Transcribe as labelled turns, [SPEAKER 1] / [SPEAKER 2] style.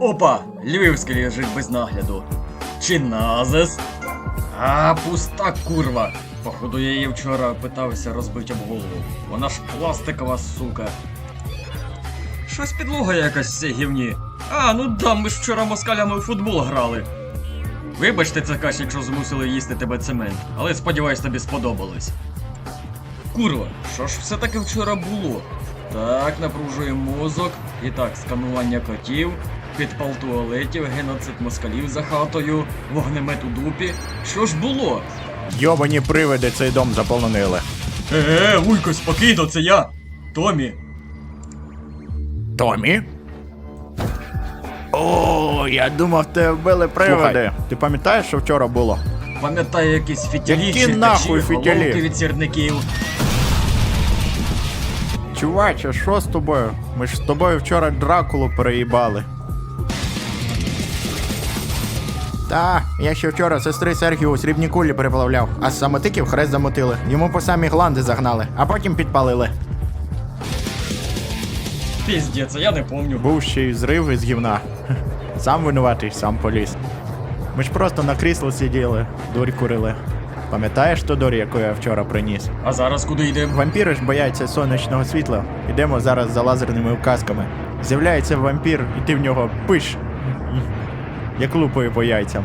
[SPEAKER 1] Опа! Львівський лежить без нагляду. Чи назис? А, пуста курва. Походу, я її вчора питався розбити об голову. Вона ж пластикова сука. Щось підлога якась все гівні. А, ну да, ми ж вчора москалями у футбол грали. Вибачте, це каш, якщо змусили їсти тебе цемент, але сподіваюсь, тобі сподобалось. Курва, що ж все-таки вчора було? Так, напружуємо мозок. І так, сканування котів, підпал туалетів, геноцид москалів за хатою, вогнемет у дупі. Що ж було?
[SPEAKER 2] Йобані привиди цей дом заполонили.
[SPEAKER 1] Е, уйко, спокійно, це я. Томі.
[SPEAKER 2] Томі? О, я думав, тебе вбили привиди.
[SPEAKER 1] Слухай.
[SPEAKER 2] Ти пам'ятаєш, що вчора було?
[SPEAKER 1] Пам'ятаю якісь фітілі,
[SPEAKER 2] Які нахуй фітілі?
[SPEAKER 1] головки від сірників.
[SPEAKER 2] Чуваче, що з тобою? Ми ж з тобою вчора Дракулу переїбали. Та, я ще вчора сестри Сергію срібні кулі переплавляв, а з самотиків хрест замотили. Йому по самі гланди загнали, а потім підпалили.
[SPEAKER 1] Піздець, я не помню.
[SPEAKER 2] Був ще й зрив із гівна. Сам винуватий, сам поліз. Ми ж просто на крісло сиділи, дурь курили. Пам'ятаєш ту дурь, яку я вчора приніс?
[SPEAKER 1] А зараз куди йдемо?
[SPEAKER 2] Вампіри ж бояться сонячного світла. Ідемо зараз за лазерними указками. З'являється вампір, і ти в нього пиш. Як лупою по яйцям.